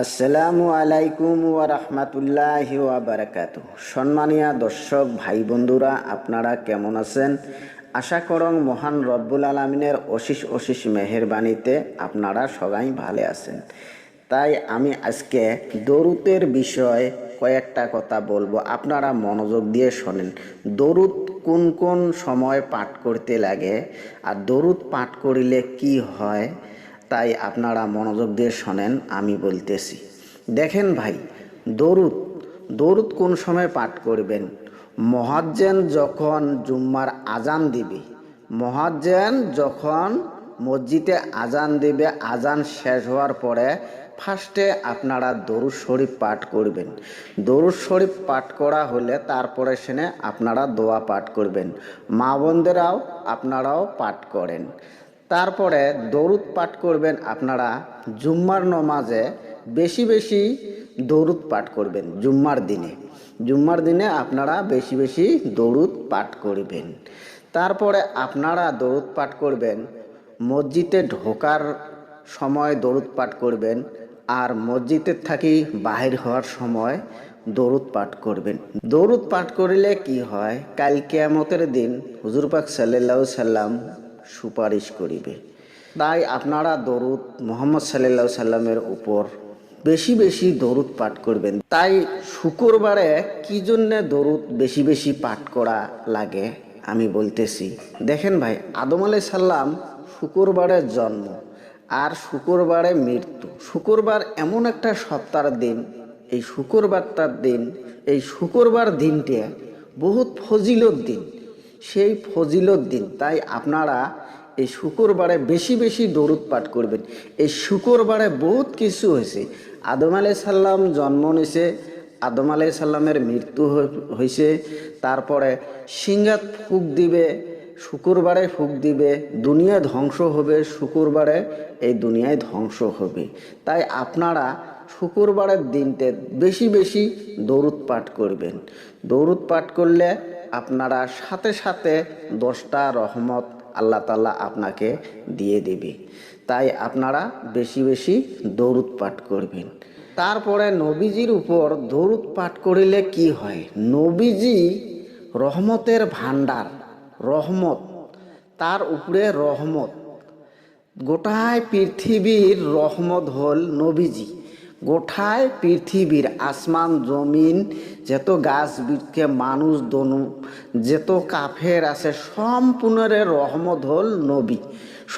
আসসালামু আলাইকুম ওয়া রাহমাতুল্লাহি ওয়া বারাকাতু সম্মানীয় দর্শক, ভাই বন্ধুরা, আপনারা কেমন আছেন? আশা করং মহান রব্বুল আলমিনের অশিস অশিস মেহেরবানিতে আপনারা সবাই ভালো আছেন। তাই আমি আজকে দরুতের বিষয়ে কয়েকটা কথা বলব। আপনারা মনোযোগ দিয়ে শোনেন। দরুদ কোন কোন সময় পাঠ করতে লাগে? আর দরুদ পাঠ করিলে কি হয়? তাই আপনারা মনোযোগ দিয়ে শোনেন, আমি বলতেছি। দেখেন ভাই, দরুদ দরুদ কোন সময় পাঠ করবেন? মহাজ্জেন যখন জুম্মার আজান দিবে, মহাজ্জেন যখন মসজিদে আজান দিবে, আজান শেষ হওয়ার পরে ফার্স্টে আপনারা দরুদ শরীফ পাঠ করবেন। দরুদ শরীফ পাঠ করা হলে তারপরে সেনে আপনারা দোয়া পাঠ করবেন। মা বোনদেরাও আপনারাও পাঠ করেন। তারপরে দরুদ পাঠ করবেন আপনারা। জুম্মার নমাজে বেশি বেশি দরুদ পাঠ করবেন, জুম্মার দিনে। জুম্মার দিনে আপনারা বেশি বেশি দরুদ পাঠ করবেন। তারপরে আপনারা দরুদ পাঠ করবেন, মসজিদে ঢোকার সময় দরুদ পাঠ করবেন, আর মসজিদের থাকি বাহির হওয়ার সময় দরুদ পাঠ করবেন। দরুদ পাঠ করিলে কি হয়? কাল কেয়ামতের দিন হুজুর পাক সাল্লাহ সাল্লাম সুপারিশ করিবে। তাই আপনারা দরুদ মোহাম্মদ সাল্লাহ সাল্লামের উপর বেশি বেশি দরুদ পাঠ করবেন। তাই শুক্রবারে কি জন্যে দরুদ বেশি বেশি পাঠ করা লাগে আমি বলতেছি, দেখেন ভাই, আদম আলাই সাল্লাম শুক্রবারের জন্ম আর শুক্রবারে মৃত্যু। শুক্রবার এমন একটা সপ্তাহের দিন, এই শুক্রবারটার দিন, এই শুক্রবার দিনটা বহুত ফজিলত দিন। সেই ফজিলত দিন। তাই আপনারা এই শুক্রবারে বেশি বেশি দরুদ পাঠ করবেন। এই শুক্রবারে বহুত কিছু হয়েছে। আদম আলাই সাল্লাম জন্ম নিছে, আদম আলাই সাল্লামের মৃত্যু হয়েছে তারপরে সিঙ্গাত ফুক দিবে, শুক্রবারে ফুক দিবে, দুনিয়া ধ্বংস হবে, শুক্রবারে এই দুনিয়ায় ধ্বংস হবে। তাই আপনারা শুক্রবারের দিনতে বেশি বেশি দরুদ পাঠ করবেন। দরুদ পাঠ করলে আপনারা সাথে সাথে দশটা রহমত আল্লাহ তাল্লাহ আপনাকে দিয়ে দেবে। তাই আপনারা বেশি বেশি দরুদ পাঠ করবেন। তারপরে নবীজির উপর দরুদ পাঠ করিলে কি হয়? নবীজি রহমতের ভান্ডার রহমত, তার উপরে রহমত। গোটায় পৃথিবীর রহমত হল নবীজি। গোঠায় পৃথিবীর আসমান জমিন, যত গাছ বৃক্ষে মানুষ দনু, যত কাফের আছে সম্পূর্ণরে রহমত হল নবী,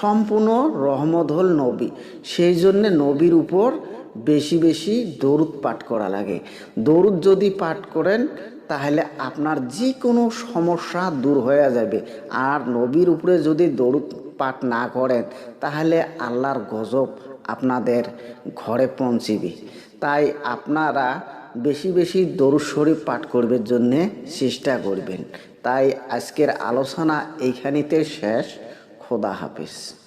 সম্পূর্ণ রহমত হল নবী। সেই জন্যে নবীর উপর বেশি বেশি দরুদ পাঠ করা লাগে। দরুদ যদি পাঠ করেন, তাহলে আপনার যে কোনো সমস্যা দূর হয়ে যাবে। আর নবীর উপরে যদি দরুদ পাঠ না করেন, তাহলে আল্লাহর গজব আপনাদের ঘরে পৌঁছিবে। তাই আপনারা বেশি বেশি দরুদ শরীফ পাঠ করবার জন্যে চেষ্টা করবেন। তাই আজকের আলোচনা এইখানিতে শেষ। খোদা হাফিজ।